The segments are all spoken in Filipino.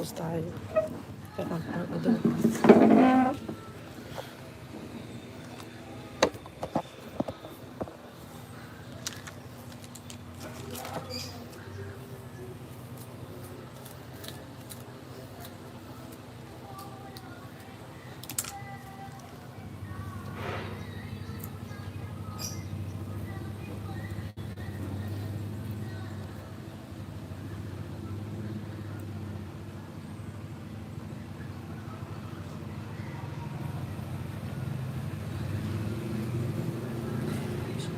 Tapos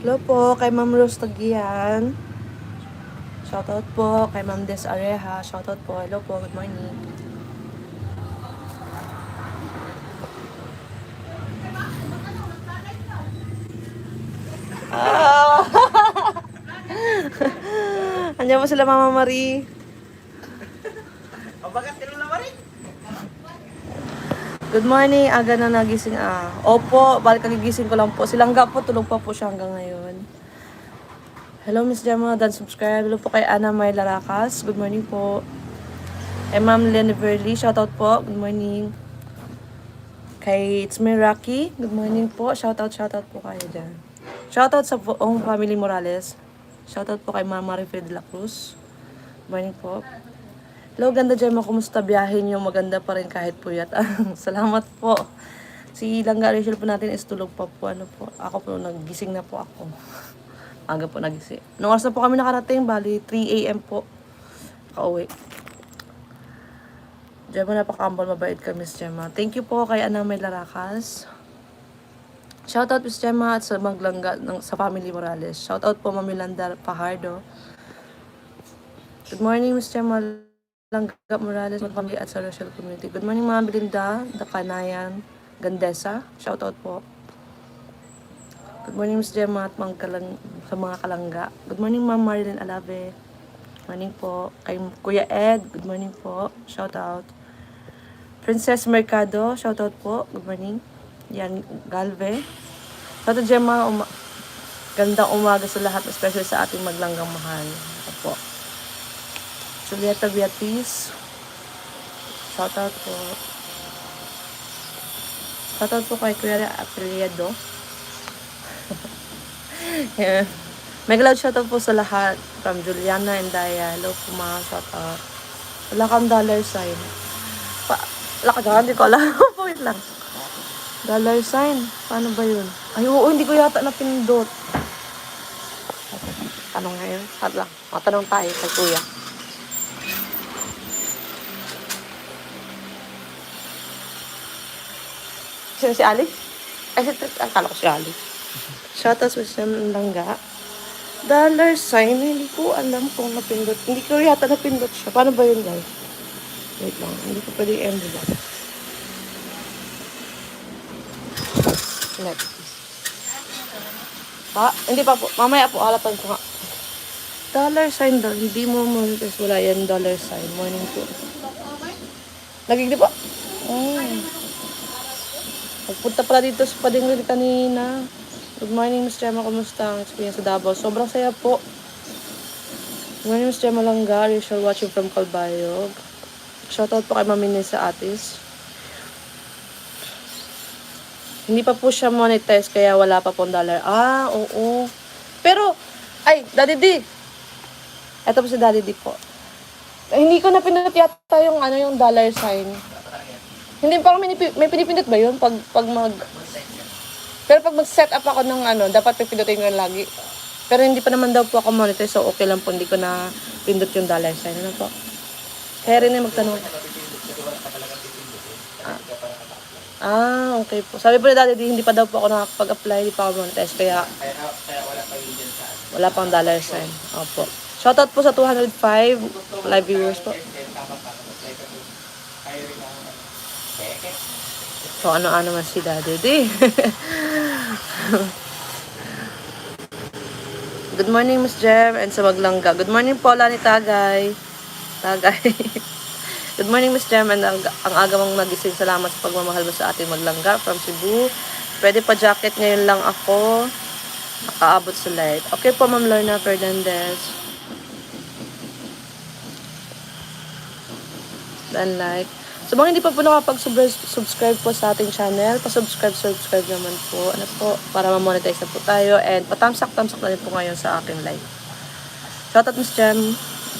Hello po kay Ma'am Rose Tagian. Shoutout po kay Ma'am Des Areha. Shoutout po. Hello po. Good morning. Ah! Andiyan po sila Mama Marie. Good morning, aga na nagising ah. Opo, balik kagigising ko lang po. Silangga po, tulog pa po siya hanggang ngayon. Hello, Miss Gemma, dan subscribe. Hello po kay Ana May Laracas. Good morning po. Kay Ma'am Lenny Verly, shoutout po. Good morning. Kay It's Me Rocky, good morning po. Shoutout, shoutout po kayo dyan. Shoutout sa buong family Morales. Shoutout po kay Mama Marifred de la Cruz. Good morning po. Hello, ganda Gemma. Kumusta biyahe niyo? Maganda pa rin kahit puyat. Salamat po. Si Langga Rachel po natin is tulog pa po. Ano po? Ako po, nagising na po ako. Aga po nagising. Nung oras na po kami nakarating, bali 3 a.m. po. Kauwi. Gemma, napakambal, mabait ka, Miss Gemma. Thank you po kay Ana May Laracas. Shoutout, Miss Gemma, at sa maglangga ng, sa family Morales. Shoutout po, Mami Landa Pajardo. Good morning, Miss Gemma Langga Morales, mga family at sa Community. Good morning, Ma'am Belinda, Dakanayan, Gandesa. Shoutout po. Good morning, Miss Gemma at mga kalang, sa mga kalangga. Good morning, Ma'am Marilyn Alave. Morning po. Kay Kuya Ed, good morning po. Shoutout. Princess Mercado, shoutout po. Good morning. Yan, Galve. Shoutout Gemma, uma- gandang umaga sa lahat, especially sa ating maglanggang mahal. Opo. Julieta Beatriz. Shoutout po. Shoutout po kay Kuya Apeliedo. yeah. Mega loud shoutout po sa lahat. From Juliana and Daya. Hello po mga shoutout. Wala kang dollar sign. Pa, wala ka hindi ko alam. Wait lang. Dollar sign. Paano ba yun? Ay, oo, hindi ko yata napindot. Tanong ngayon. At lang. Matanong tayo kay kuya. Sino si Ali? Ay, si Trick. Akala ko si Ali. Shoutout sa Sam Langga. Dollar sign. Hindi ko alam kung napindot. Hindi ko yata napindot siya. Paano ba yun, guys? Wait lang. Hindi ko pwede ba? Next. Pa, hindi pa po. Mamaya po, halapan ko nga. Dollar sign daw. Hindi mo monetize. Wala yan dollar sign. Morning po. Nagigdi po? Oh. Nagpunta pala dito sa Padingrid kanina. Good morning, Miss Gemma. Kumusta ang experience sa Davao? Sobrang saya po. Good morning, Miss Gemma Langga. Rachel watching from Calbayog. Shoutout po kay Mami sa Atis. Hindi pa po siya monetize kaya wala pa pong dollar. Ah, oo. Pero, ay, Daddy D. Ito po si Daddy D po. Eh, hindi ko na pinindot yata yung ano yung dollar sign. Hindi parang may, may pinipindot ba yun pag pag mag Pero pag mag-set up ako ng ano, dapat pipindutin ko yun lagi. Pero hindi pa naman daw po ako monetize, so okay lang po, hindi ko na pindot yung dollar sign. Ano po? Kaya rin ay magtanong. Ah, ah, okay po. Sabi po Daddy, di- hindi pa daw po ako nakakapag-apply, hindi pa ako monetize, kaya wala pang dollar sign. Opo. Shoutout po sa 205 live viewers po. So, ano-ano man si Daddy di. Good morning, Miss Jem, and sa Maglangga. Good morning, Paula ni Tagay. Tagay. Good morning, Miss Jem, and ang, ang aga mong nagising. Salamat sa pagmamahal mo sa ating Maglangga from Cebu. Pwede pa jacket ngayon lang ako. Nakaabot sa light. Okay po, Ma'am Lorna Fernandez. dan like. So mga hindi pa po nakapag-subscribe po sa ating channel, pa-subscribe, subscribe naman po. Ano po, para ma-monetize na po tayo. And patamsak-tamsak na rin po ngayon sa aking live. Shoutout Miss Jem,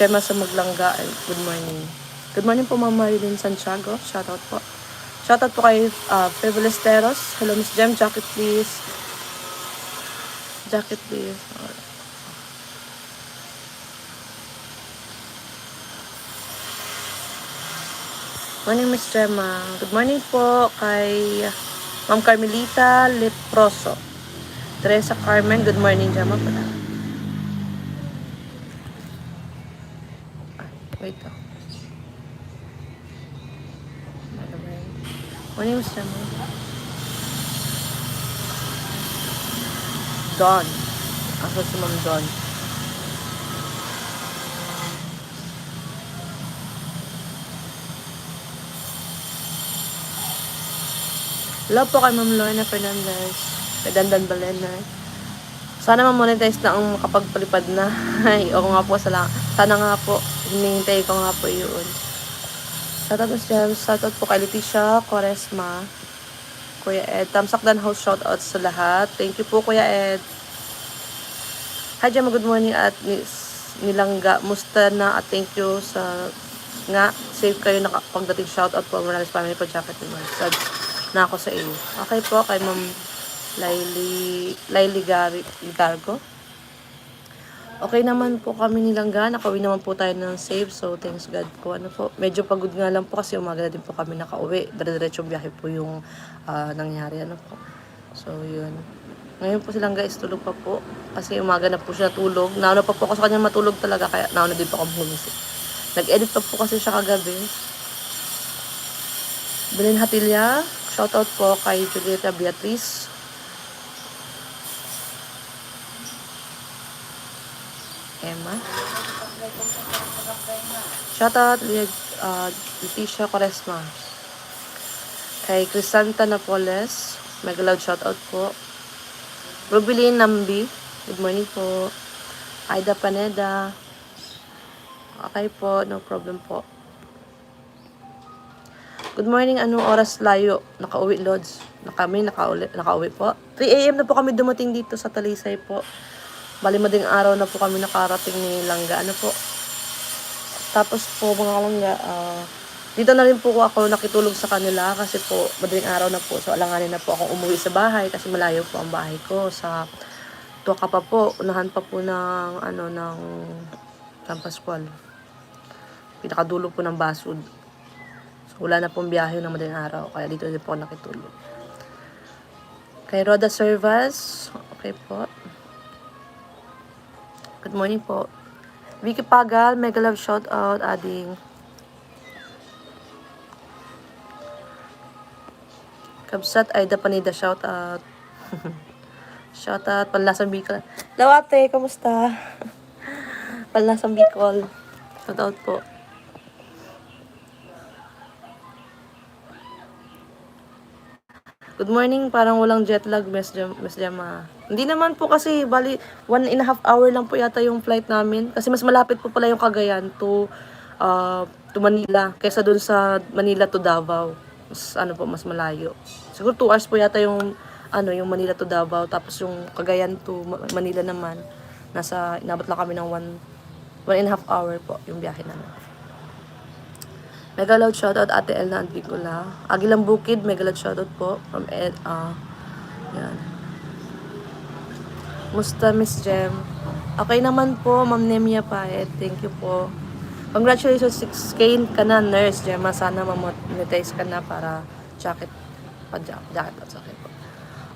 Gemma sa Maglangga. and Good morning. Good morning po Ma'am Marilyn Santiago. Shoutout po. Shoutout po kay uh, Privilesteros. Hello Miss Jem, jacket please. Jacket please. Alright. Morning, Miss Gemma. Good morning po kay Ma'am Carmelita Leproso. Teresa Carmen, good morning, Gemma. Pala. Wait oh. Morning, Miss Gemma. Dawn. Ako si Ma'am Dawn. Hello po kay Ma'am Lorna Fernandez. Kay Dandan Balena. Sana ma-monetize na ang makapagpalipad na. Ay, oo nga po. Sala, sana nga po. Hinihintay ko nga po yun. Shoutout Miss Gems. Shoutout po kay Leticia Quaresma. Kuya Ed. Tamsakdan house shoutout sa lahat. Thank you po Kuya Ed. Hi Gemma, good morning at Nilangga. Musta na at thank you sa nga safe kayo na pagdating shoutout po Morales Family jacket ni Marsad na ako sa iyo. Okay po kay Ma'am Laili Laili Gargo. Okay naman po kami nilangga. Nakauwi naman po tayo ng safe. So, thanks God po. Ano po, medyo pagod nga lang po kasi umaga na din po kami nakauwi. Dire-diretso biyahe po yung ah, nangyari. Ano po. So, yun. Ngayon po silang guys, tulog pa po. Kasi umaga na po siya tulog. Nauna pa po ako sa kanya matulog talaga. Kaya nauna din po ako bumisip. Nag-edit pa po kasi siya kagabi. Belen Hatilya. Shoutout po kay Julieta Beatriz. Emma. Shoutout uh, Leticia Quaresma. Kay Crisanta Napoles. Mega loud shoutout po. Rubilin Nambi. Good morning po. Aida Paneda. Okay po, no problem po. Good morning, anong oras layo? Nakauwi, Lods. Na kami, nakauwi, nakauwi po. 3 a.m. na po kami dumating dito sa Talisay po. Bali mading araw na po kami nakarating ni Langga. Ano po? Tapos po, mga Langga, ah, dito na rin po ako nakitulog sa kanila kasi po, madaling araw na po. So, alanganin na po akong umuwi sa bahay kasi malayo po ang bahay ko sa Tuwaka pa po, unahan pa po ng, ano, ng San Pascual. Pinakadulo po ng Basud. Wala na pong biyahe ng madaling araw. Kaya dito din po ako nakitulog. Kay Roda Servas. Okay po. Good morning po. Vicky Pagal, mega love shout out, ading. Kabsat Aida Panida, shout out. shout out, Panlasang Bicol. Hello ate, kamusta? Panlasang Bicol. Shout out po. Good morning, parang walang jet lag, Miss, Jam, Miss Jama. Hindi naman po kasi, bali, one and a half hour lang po yata yung flight namin. Kasi mas malapit po pala yung Cagayan to, uh, to Manila. Kaysa dun sa Manila to Davao. Mas, ano po, mas malayo. Siguro 2 hours po yata yung, ano, yung Manila to Davao. Tapos yung Cagayan to Ma- Manila naman, nasa, inabot lang kami ng one, one and a half hour po yung biyahe namin. Mega loud shoutout Ate Elna Antigula. Agilang Bukid, mega loud shoutout po from Ed, ah, yan. Musta Miss Jem? Okay naman po, Ma'am Nemia Paet. Thank you po. Congratulations, 6K ka na, nurse Gemma. Sana mamonetize ka na para jacket, pa jacket pa jacket po.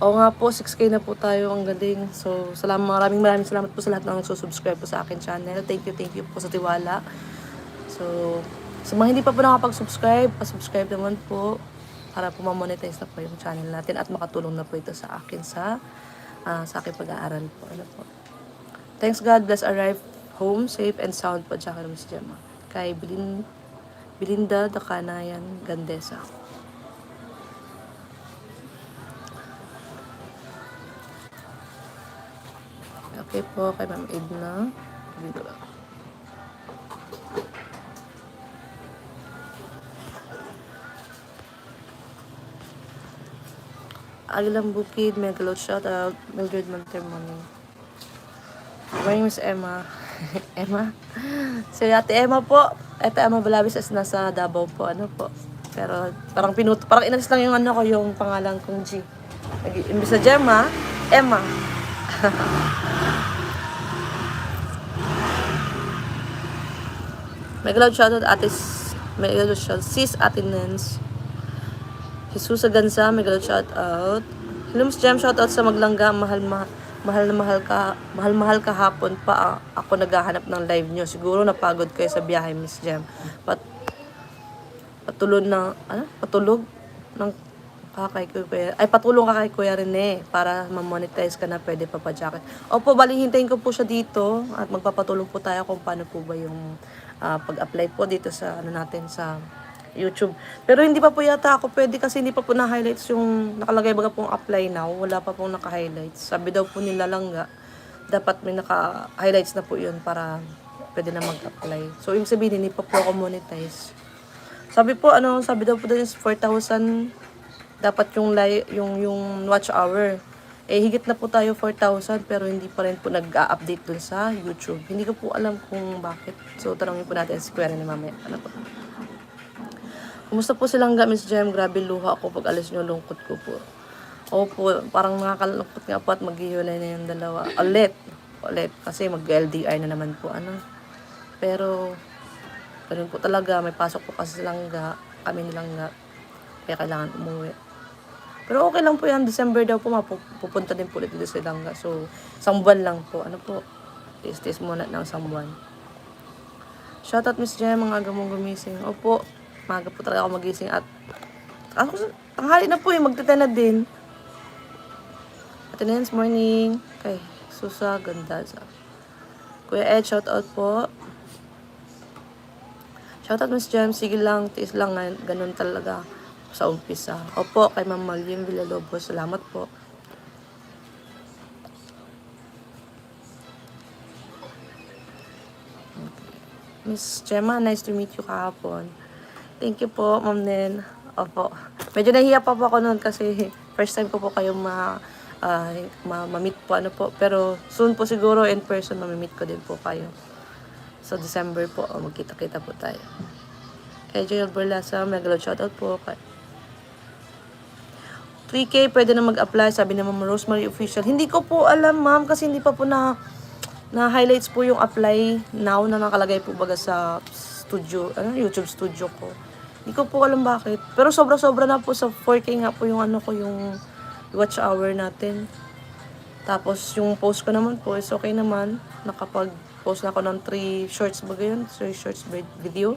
Oo nga po, 6K na po tayo. Ang galing. So, salamat, maraming maraming salamat po sa lahat ng subscribe po sa akin channel. Thank you, thank you po sa tiwala. So, sa mga hindi pa po nakapag-subscribe, pa-subscribe naman po para po ma-monetize na po yung channel natin at makatulong na po ito sa akin sa ah, sa aking pag-aaral po. Ano po. Thanks God, bless arrive home, safe and sound po, tsaka Miss Gemma. Kay Bilin, Bilinda Dakanayan Gandesa. Okay po, kay Ma'am Edna. Dito. Agilang Bukid, Megalot, shout out. Mildred Montermoni. Good morning, Miss Emma. Emma? Si Ate Emma po. Ate Emma Balabis is nasa Davao po. Ano po? Pero parang pinuto, parang inalis lang yung ano ko, yung pangalan kong G. Imbis na Gemma, Emma. Megalot shoutout ate S- Megalot shoutout sis ate Nens. Jesus Aganza, Megalot shoutout. Hello Miss Jem, shoutout sa Maglangga, mahal mahal mahal na mahal ka mahal mahal kahapon pa ah, ako naghahanap ng live nyo. Siguro napagod kayo sa biyahe Miss Jem. Pat patulog ng ano? Patulog ng kakay kuya ay patulong ka kay Kuya Rene para ma-monetize ka na pwede pa pa jacket. Opo, bali hintayin ko po siya dito at magpapatulong po tayo kung paano po ba yung ah, pag-apply po dito sa ano natin sa YouTube. Pero hindi pa po yata ako pwede kasi hindi pa po na-highlights yung nakalagay baga pong apply now. Wala pa pong naka-highlights. Sabi daw po nila lang nga, dapat may naka-highlights na po yun para pwede na mag-apply. So, ibig sabihin, hindi pa po ako monetize. Sabi po, ano, sabi daw po doon is 4,000 dapat yung, yung, yung watch hour. Eh, higit na po tayo 4,000 pero hindi pa rin po nag-update dun sa YouTube. Hindi ko po alam kung bakit. So, tanongin po natin si Kuya ni mamaya. Ano po? Kumusta po silang ga, Miss Jem? Grabe luha ako pag alis nyo, lungkot ko po. Opo, parang nakakalungkot nga po at maghihiwalay na yung dalawa. Ulit. Ulit. Kasi mag-LDR na naman po. Ano? Pero, ganun po talaga. May pasok po kasi silang ga. Kami nilang ga. Kaya kailangan umuwi. Pero okay lang po yan. December daw po mapu- pupunta din po ulit dito sa Langga. So, isang buwan lang po. Ano po? Tis-tis muna ng isang buwan. Shoutout Miss Jem, mga aga mong gumising. Opo, maaga po talaga ako magising at ako, tanghali na po eh, magtete na din. Attendance morning. Kay Susa Gandaza. Kuya Ed, shoutout po. Shoutout Miss Jem, sige lang, tiis lang, gan- ganun talaga sa umpisa. Opo, kay Ma'am Malim Villalobos, salamat po. Miss Gemma, nice to meet you kahapon. Thank you po, Ma'am Nen. Opo. Medyo nahiya pa po ako noon kasi first time ko po kayo ma, ah, ma, ma-meet po. Ano po. Pero soon po siguro in person ma-meet ko din po kayo. So December po, oh, magkita-kita po tayo. Kay Joel Berlasa, mega shoutout po. Kay 3K, pwede na mag-apply, sabi ni Ma'am Rosemary Official. Hindi ko po alam, ma'am, kasi hindi pa po na na-highlights po yung apply now na nakalagay po baga sa studio, ano, YouTube studio ko. Hindi ko po alam bakit. Pero sobra-sobra na po sa 4K nga po yung ano ko, yung watch hour natin. Tapos yung post ko naman po is okay naman. Nakapag-post na ako ng 3 shorts ba yun? 3 shorts vid- video.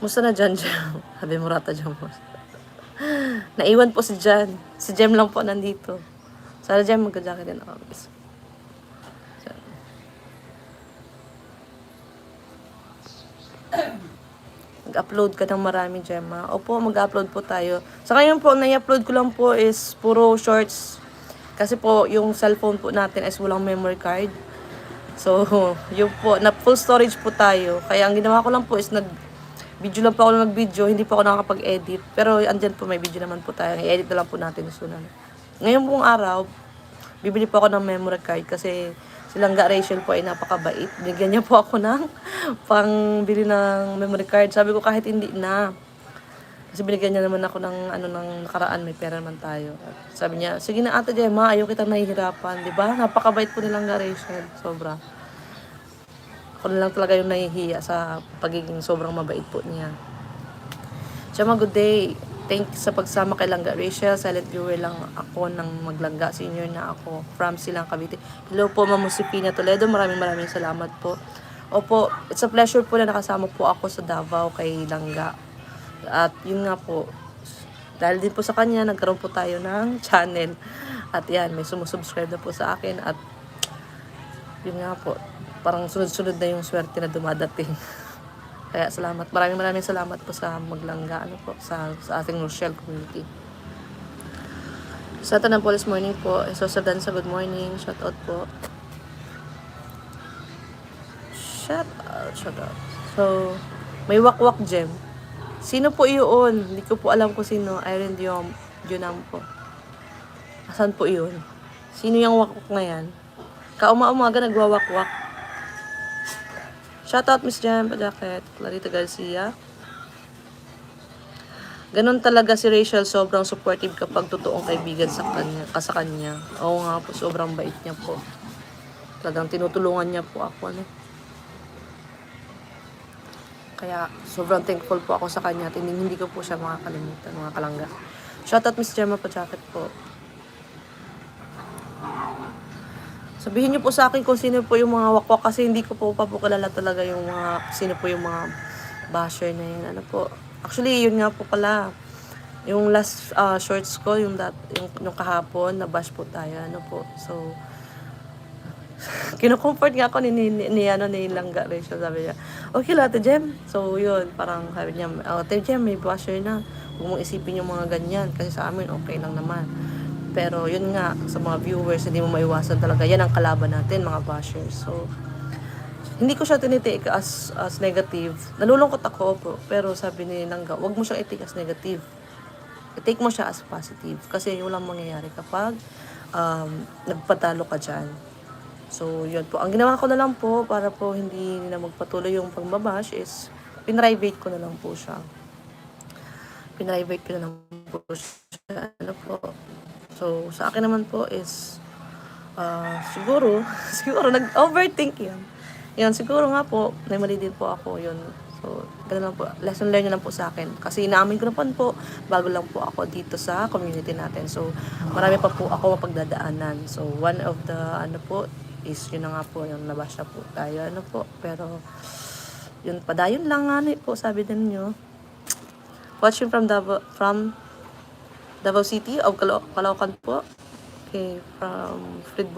Musta na dyan, Jem? Sabi mo rata dyan mo. Naiwan po si Jan. Si Jem lang po nandito. Sana Jem, magka-jacket din ako. guys. So. Mag-upload ka ng marami, Gemma. Opo, mag-upload po tayo. Sa ngayon po, nai-upload ko lang po is puro shorts. Kasi po, yung cellphone po natin is walang memory card. So, yun po, na full storage po tayo. Kaya ang ginawa ko lang po is nag video lang po ako nag-video, hindi po ako nakakapag-edit. Pero andyan po, may video naman po tayo. I-edit na lang po natin sunan. Ngayon pong araw, bibili po ako ng memory card kasi silang ga Rachel po ay napakabait. Binigyan niya po ako ng pangbili ng memory card. Sabi ko kahit hindi na. Kasi binigyan niya naman ako ng ano ng nakaraan, may pera naman tayo. At sabi niya, sige na ate Gemma, ayaw kita nahihirapan, di ba? Napakabait po nilang Rachel, sobra. Ako na lang talaga yung nahihiya sa pagiging sobrang mabait po niya. Chama, good day. Thanks sa pagsama kay Langga Rachel. Silent viewer lang ako ng maglangga. Senior na ako. From Silang Cavite. Hello po, Ma'am Josefina Toledo. Maraming maraming salamat po. Opo, it's a pleasure po na nakasama po ako sa Davao kay Langga. At yun nga po, dahil din po sa kanya, nagkaroon po tayo ng channel. At yan, may sumusubscribe na po sa akin. At yun nga po, parang sunod-sunod na yung swerte na dumadating. Kaya salamat. Maraming maraming salamat po sa maglangga, ano po, sa, sa ating Rochelle community. Sa Tanang Police Morning po, so sa Dansa Good Morning, shout out po. Shout out, shout out. So, may wakwak gem. Sino po iyon? Hindi ko po alam kung sino. Irene Diom, Junam po. Asan po iyon? Sino yung wakwak na yan? Kauma-umaga nagwawakwak. Shoutout Miss Jam, Jacket, Clarita Garcia. Ganon talaga si Rachel, sobrang supportive kapag totoong kaibigan sa kanya, ka sa kanya. Oo nga po, sobrang bait niya po. Talagang tinutulungan niya po ako, ano. Kaya sobrang thankful po ako sa kanya at hindi, hindi ko po siya makakalimutan, mga kalangga. Shoutout Miss Gemma Pajacket po. Sabihin niyo po sa akin kung sino po yung mga wakwak kasi hindi ko po pa po kilala talaga yung mga sino po yung mga basher na yun. Ano po? Actually, yun nga po pala. Yung last uh, shorts ko, yung, dat, yung, yung kahapon, na bash po tayo. Ano po? So, Kino-comfort nga ako ni, ni, ni, ni, ano, ni Langga Rachel. Sabi niya, okay lang, Jem. So, yun, parang sabi niya, oh, Jem, may basher na. Huwag mong isipin yung mga ganyan. Kasi sa amin, okay lang naman. Pero, yun nga, sa mga viewers, hindi mo maiwasan talaga. Yan ang kalaban natin, mga bashers. So, hindi ko siya tinitake as, as negative. Nalulungkot ako po. Pero sabi ni Langga, huwag mo siyang i-take as negative. I-take mo siya as positive. Kasi yun lang mangyayari kapag um, nagpatalo ka dyan. So, yun po. Ang ginawa ko na lang po para po hindi na magpatuloy yung pagbabash is pinrivate ko na lang po siya. Pinrivate ko na lang po siya. Ano po. So, sa akin naman po is ah, siguro, siguro nag-overthink yan. Yan, siguro nga po, may mali din po ako yun. So, ganun lang po. Lesson learned yun lang po sa akin. Kasi inaamin ko na po, bago lang po ako dito sa community natin. So, marami pa po ako mapagdadaanan. So, one of the, ano po, is yun na nga po, yung nabasya po tayo. Ano po, pero, yun, padayon lang nga po, sabi din nyo. Watching from Davao, from Davao City of Calo- Caloocan po. Okay, from Fred